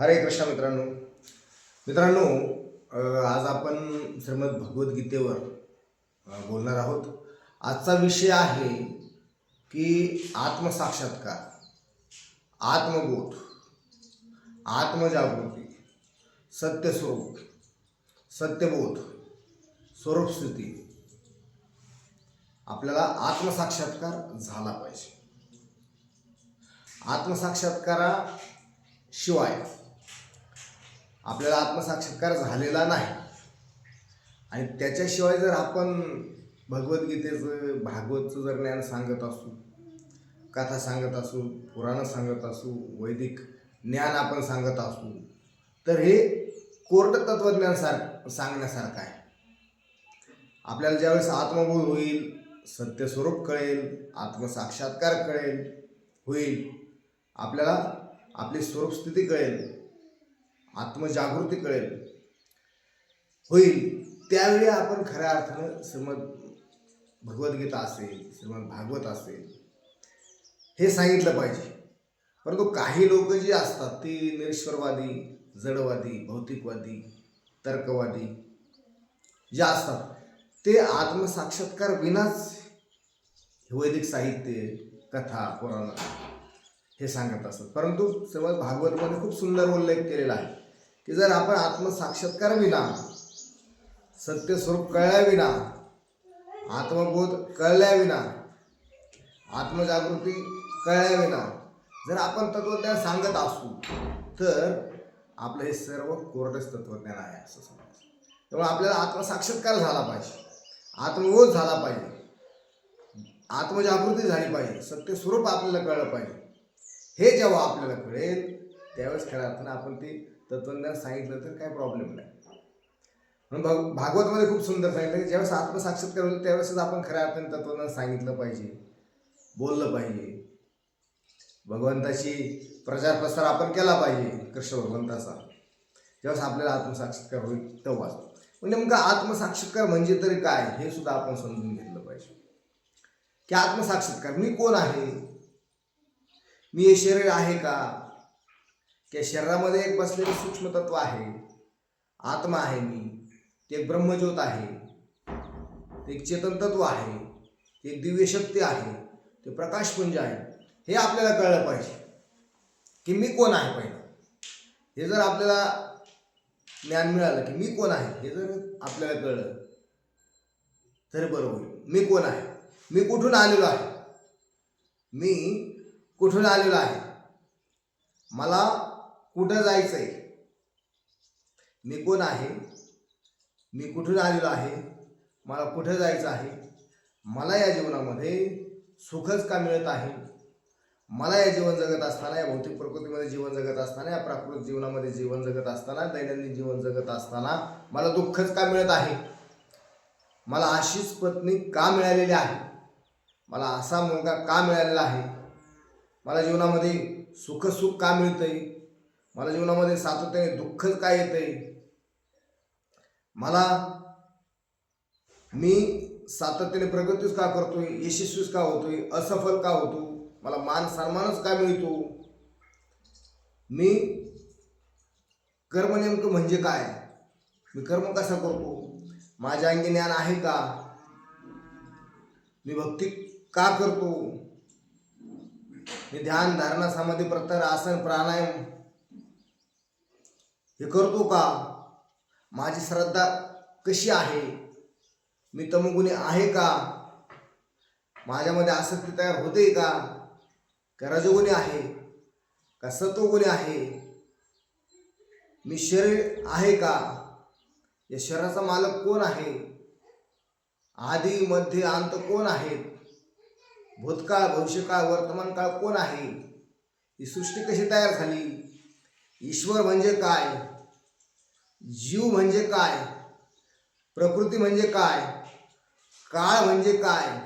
हरे कृष्ण मित्रांनो. मित्रांनो आज आपण श्रीमद भगवद्गीतेवर बोलणार आहोत. आजचा विषय आहे की आत्मसाक्षात्कार आत्मबोध आत्मजागृती सत्यस्वरूप सत्यबोध स्वरूपस्थिती. आपल्याला आत्मसाक्षात्कार झाला पाहिजे. आत्मसाक्षात्काराशिवाय आपल्याला आत्मसाक्षात्कार झालेला नाही. आणि त्याच्याशिवाय जर आपण भगवद्गीतेचं भागवतचं जर ज्ञान सांगत असू कथा सांगत असू पुराणं सांगत असू वैदिक ज्ञान आपण सांगत असू तर हे कोर्ट तत्वज्ञान सार सांगण्यासारखं आहे. आपल्याला ज्यावेळेस आत्मबोध होईल सत्यस्वरूप कळेल आत्मसाक्षात्कार कळेल होईल आपल्याला आपली स्वरूपस्थिती कळेल आत्मजागृती कळेल. होईल. त्यावेळी आपण खऱ्या अर्थानं श्रीमद भगवद्गीता असेल श्रीमद भागवत असेल हे सांगितलं पाहिजे. परंतु काही लोक जे असतात ती निरीश्वरवादी जडवादी भौतिकवादी तर्कवादी जे असतात ते आत्मसाक्षात्कार विनाच वैदिक साहित्य कथा पुराण हे सांगत असतात. परंतु श्रीमद भागवतमध्ये खूप सुंदर उल्लेख केलेला आहे. की जर आपण आत्मसाक्षात्कार विना सत्यस्वरूप कळल्याविना आत्मबोध कळल्याविना आत्मजागृती कळल्याविना जर आपण तत्वज्ञान सांगत असू तर आपलं हे सर्व कोरडच तत्वज्ञान आहे असं समजायचं त्यामुळे आपल्याला आत्मसाक्षात्कार झाला पाहिजे आत्मबोध झाला पाहिजे आत्मजागृती झाली पाहिजे सत्य स्वरूप आपल्याला कळलं पाहिजे. हे जेव्हा आपल्याला कळेल त्यावेळेस खऱ्या अर्थानं आपण ते तत्वज्ञान सांगितलं तर काय प्रॉब्लेम नाही. म्हणून भाग भागवतमध्ये खूप सुंदर सांगितलं की ज्यावेळेस आत्मसाक्षात्कार होईल त्यावेळेसच आपण खऱ्या अर्थाने तत्वज्ञान सांगितलं पाहिजे. बोललं पाहिजे. भगवंताची प्रचार प्रसार आपण केला पाहिजे कृष्ण भगवंताचा. ज्यावेळेस आपल्याला आत्मसाक्षात्कार होईल तेव्हाच. म्हणजे नेमकं आत्मसाक्षात्कार म्हणजे तरी काय हे सुद्धा आपण समजून घेतलं पाहिजे. की आत्मसाक्षात्कार मी कोण आहे? मी हे शरीर आहे का? त्या शरीरामध्ये एक बसलेलं सूक्ष्म तत्व आहे आत्मा आहे मी ते एक ब्रह्मज्योत आहे ते एक चेतन तत्व आहे ते एक दिव्य शक्ती आहे ते प्रकाशपुंज आहे. हे आपल्याला कळलं पाहिजे की मी कोण आहे पहिलं? हे जर आपल्याला ज्ञान मिळालं की मी कोण आहे हे जर आपल्याला कळलं तर बरं होईल. मी कोण आहे? मी कुठून आलेलो आहे? मी कुठून आलेलो आहे? मला कुठं जायचं आहे मी कोण आहे? मी कुठून आलेलो आहे? मला कुठं जायचं आहे? मला या जीवनामध्ये सुखच का मिळत आहे? मला या जीवन जगत असताना या भौतिक प्रकृतीमध्ये जीवन जगत असताना या प्राकृतिक जीवनामध्ये जीवन जगत असताना दैनंदिन जीवन जगत असताना मला दुःखच का मिळत आहे? मला अशीच पत्नी का मिळालेली आहे? मला असा मुलगा का मिळालेला आहे? मला जीवनामध्ये सुखसुख का का मिळतंय? मला जीवनामध्ये सातत्याने दुःखच काय येतंय? मला मी सातत्याने प्रगतीच का करतोय? यशस्वीच का होतोय? असफल का होतो? मला मान सन्मानच का मिळतो? मी कर्म नेमकं म्हणजे काय? मी कर्म कसा करतो? माझ्या अंगी ज्ञान आहे का? मी भक्ती का करतो? मी ध्यान धारणा समाधी प्रत्यार आसन प्राणायाम हे करतो का? माझी श्रद्धा कशी आहे? मी तमगुणी आहे का? माझ्यामध्ये आसक्ती तयार होते का? का रजोगुणी आहे? का सत्वगुणी आहे? मी शरीर आहे का? या शरीराचा मालक कोण आहे? आधी मध्य अंत कोण आहेत? भूतकाळ भविष्यकाळ वर्तमान काळ कोण आहे? ही सृष्टी कशी तयार झाली? ईश्वर म्हणजे काय? जीव म्हणजे काय? प्रकृती म्हणजे काय? काळ म्हणजे काय?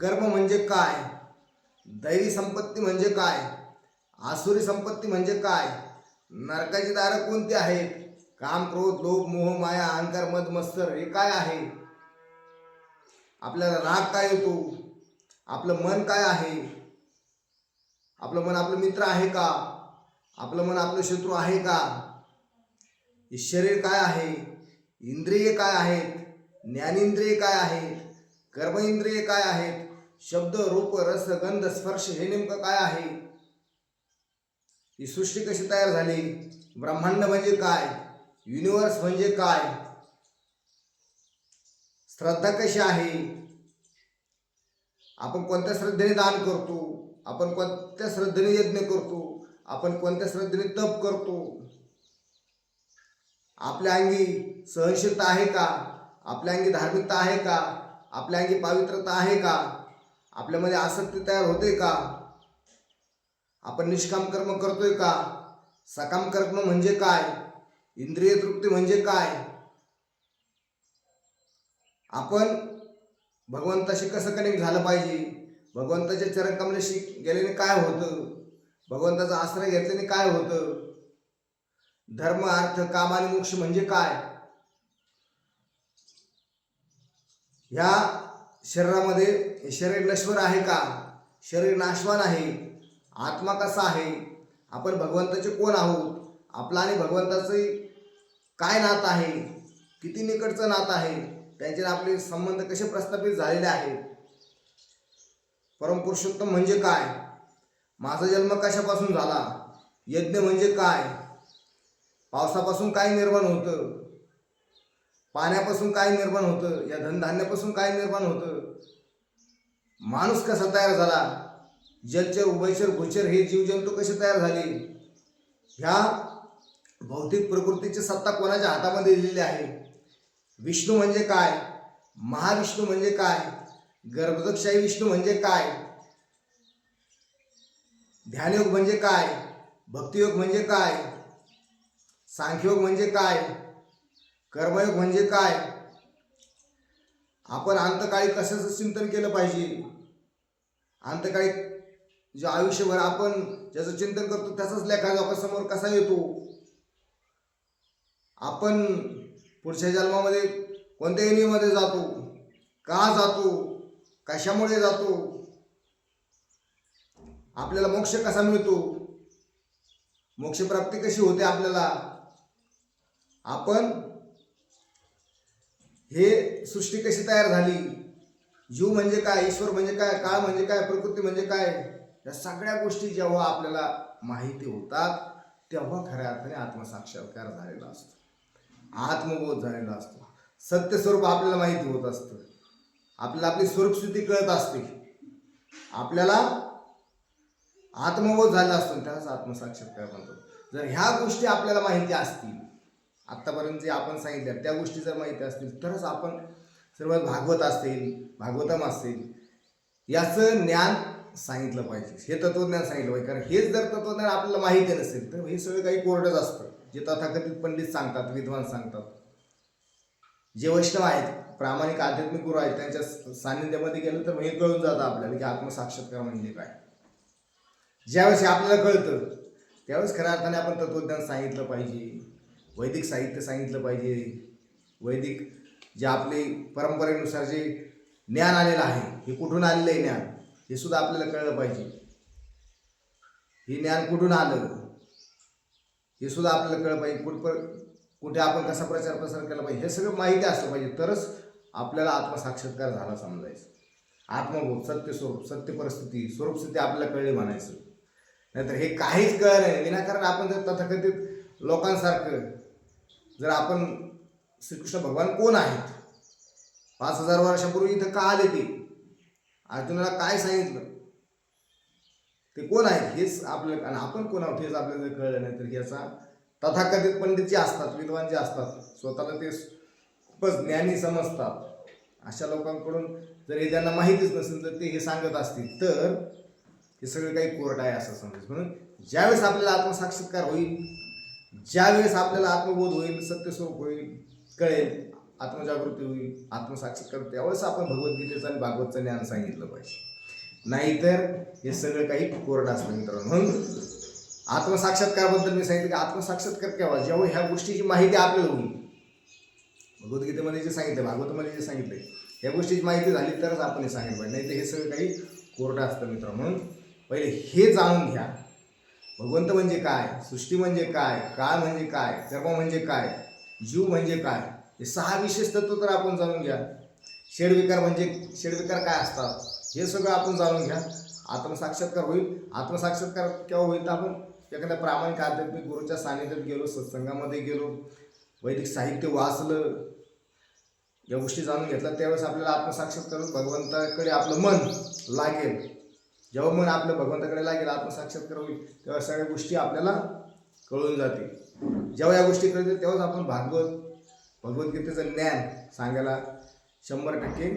कर्म म्हणजे काय? दैवी संपत्ती म्हणजे काय? आसुरी संपत्ती म्हणजे काय? नरकाची दारं कोणती आहेत? काम क्रोध लोभ मोह माया अहंकार मद मत्सर हे काय आहे? आपल्याला राग काय येतो? आपलं मन काय आहे? आपलं मन आपलं मित्र आहे का? आपलं मन आपलं शत्रू आहे का? शरीर काय आहे? इंद्रिय काय आहेत? ज्ञानेंद्रिय काय आहेत? कर्मेंद्रिय काय आहेत? शब्द रूप रस गंध स्पर्श हे नेमकं काय आहे? ही सृष्टी कशी तयार झाली? ब्रह्मांड म्हणजे काय? युनिवर्स म्हणजे काय? श्रद्धा कशी आहे? आपण कोणत्या श्रद्धेने दान करतो? आपण कोणत्या श्रद्धेने यज्ञ करतो? आपण कोणत्या श्रद्धेने तप करतो? आपल्या अंगी सहनशीलता आहे का? आपल्या अंगी धार्मिकता आहे का? आपल्या अंगी पावित्रता आहे का? आपल्यामध्ये आसक्ती तयार होते का? आपण निष्काम कर्म करतोय का? सकाम कर्म म्हणजे काय? इंद्रिय तृप्ती म्हणजे काय? आपण भगवंताशी कसं कनेक्ट झालं पाहिजे? भगवंताच्या चरणकमलाशी गेल्याने काय होतं? भगवंताचा आश्रय घेतल्याने काय होतं? धर्म अर्थ काम आणि मोक्ष म्हणजे काय? ह्या शरीरामध्ये शरीर नश्वर आहे का? शरीर नाशवान आहे. आत्मा कसा आहे? आपण भगवंताचे कोण आहोत? आपला आणि भगवंताचे काय नात आहे? किती निकटचं नात आहे? त्यांचे आपले संबंध कसे प्रस्थापित झालेले आहेत? परमपुरुषोत्तम म्हणजे काय? माझा जन्म कशापासून झाला? यज्ञ म्हणजे काय? पावसापासून काय निर्माण होतं? पाण्यापासून काय निर्माण होतं? या धनधान्यापासून काय निर्माण होतं? माणूस कसा तयार झाला? जलचर उभयचर गोचर हे जीवजंतू कसे तयार झाले? ह्या भौतिक प्रकृतीची सत्ता कोणाच्या हातामध्ये दिलेली आहे? विष्णू म्हणजे काय? महाविष्णू म्हणजे काय? गर्भदक्षाई विष्णू म्हणजे काय? ध्यानयोग म्हणजे काय? भक्तियोग म्हणजे काय? सांख्ययोग म्हणजे काय? कर्मयोग म्हणजे काय? आपण अंतकाळी कशाचं चिंतन केलं पाहिजे? अंतकाळी जे आयुष्यभर आपण ज्याचं चिंतन करतो त्याचाच लेखा समोर कसा येतो? आपण पुढच्या जन्मामध्ये कोणत्या योनीमध्ये जातो? का जातो? कशामुळे जातो? आपल्याला मोक्ष कसा मिळतो? मोक्षप्राप्ती कशी होते आपल्याला? आपण हे सृष्टी कशी तयार झाली? जीव म्हणजे काय? ईश्वर म्हणजे काय? काळ म्हणजे काय? प्रकृती म्हणजे काय? या सगळ्या गोष्टी जेव्हा आपल्याला माहिती होतात तेव्हा खऱ्या अर्थाने आत्मसाक्षात्कार झालेला असतो. आत्मबोध झालेला असतो. सत्य स्वरूप आपल्याला माहिती होत असतं. आपल्याला आपली स्वरूपस्थिती कळत असते. आपल्याला आत्मबोध झाला असतो त्यालाच आत्मसाक्षात्कार म्हणतो? जर ह्या गोष्टी आपल्याला माहिती असतील आत्तापर्यंत जे आपण सांगितल्या त्या गोष्टी जर माहिती असतील तरच आपण सर्व भागवत असतील भागवतम असतील याचं ज्ञान सांगितलं पाहिजे. हे तत्वज्ञान सांगितलं पाहिजे. कारण हेच जर तत्वज्ञान आपल्याला माहिती नसेल तर हे सगळं काही कोरडंच असतं. जे तथाकथित पंडित सांगतात विद्वान सांगतात. जे वैष्णव आहेत प्रामाणिक आध्यात्मिक गुरु आहेत त्यांच्या सान्निध्यामध्ये गेलं तर हे कळून जातं आपल्याला की आत्मसाक्षात्कार म्हणजे काय. ज्यावेळेस हे आपल्याला कळतं त्यावेळेस खऱ्या अर्थाने आपण तत्वज्ञान सांगितलं पाहिजे वैदिक साहित्य सांगितलं पाहिजे. वैदिक जे आपले परंपरेनुसार जे ज्ञान आलेलं आहे हे कुठून आलेलं आहे ज्ञान? हे सुद्धा आपल्याला कळलं पाहिजे. हे ज्ञान कुठून आलं? हे सुद्धा आपल्याला कळलं पाहिजे. कुठपर कुठे आपण कसा प्रचार प्रसार केला पाहिजे? हे सगळं माहिती असलं पाहिजे. तरच आपल्याला आत्मसाक्षात्कार झाला समजायचं. आत्मबोध सत्य स्वरूप सत्य परिस्थिती स्वरूपस्थिती आपल्याला कळली म्हणायचं. नाहीतर हे काहीच कळलं नाही. विनाकारण आपण जर तथाकथित लोकांसारखं जर आपण श्रीकृष्ण भगवान कोण आहेत? पाच हजार वर्षापूर्वी इथं का आले ते? अर्जुनाला काय सांगितलं? ते कोण आहेत? हेच आपलं आणि आपण कोण आहोत हेच आपल्याला जर कळलं नाही तर ह्याचा तथाकथित पंडित जे असतात विद्वान जे असतात स्वतःला ते खूपच ज्ञानी समजतात. अशा लोकांकडून जर हे त्यांना माहितीच नसेल तर ते हे सांगत असतील. तर हे सगळं काही कोर्ट आहे असं समजायचं म्हणून ज्यावेळेस आपल्याला आत्मसाक्षात्कार होईल ज्यावेळेस आपल्याला आत्मबोध होईल सत्यस्वरूप होईल कळेल आत्मजागृती होईल आत्मसाक्षात्कार त्यावेळेस आपण भगवद्गीतेचं आणि भागवतचं ज्ञान सांगितलं पाहिजे. नाहीतर हे सगळं काही कोरडं असतं मित्रांनो. म्हणून आत्मसाक्षात्काराबद्दल मी सांगितलं की आत्मसाक्षात्कार केव्हा जेव्हा ह्या गोष्टीची माहिती आपल्याला होईल भगवद्गीतेमध्ये जे सांगितलं भागवतमध्ये जे सांगितलं या गोष्टीची माहिती झाली तरच आपण हे सांगितलं पाहिजे. नाही तर हे सगळं काही कोरडं असतं मित्रांनो. म्हणून पहिले हे जाणून घ्या. भगवंत म्हणजे काय? सृष्टी म्हणजे काय? काळ म्हणजे काय? कर्म म्हणजे काय? जीव म्हणजे काय? हे सहा विशेष तत्व तर आपण जाणून घ्या. षडविकार म्हणजे षडविकार काय असतात? हे सगळं आपण जाणून घ्या. आत्मसाक्षात्कार होईल. आत्मसाक्षात्कार केव्हा होईल तर आपण एखाद्या प्रामाणिक आध्यात्मिक गुरुच्या सानिध्यात गेलो सत्संगामध्ये गेलो वैदिक साहित्य वाचलं या गोष्टी जाणून घेतल्या त्यावेळेस आपल्याला आत्मसाक्षात्कार भगवंताकडे आपलं मन लागेल. जेव्हा मन आपलं भगवंताकडे लागेल आत्मसाक्षात्कार होईल तेव्हा सगळ्या गोष्टी आपल्याला कळून जातील. जेव्हा या गोष्टी कळतील तेव्हाच आपण भागवत भगवद्गीतेचं ज्ञान सांगायला शंभर टक्के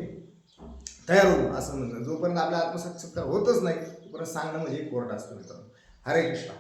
तयार होऊ असं म्हणतात. जोपर्यंत आपला आत्मसाक्षात्कार होतच नाही तोपर्यंत सांगणं म्हणजे कोर्ट असतं मित्रांनो. हरे कृष्णा.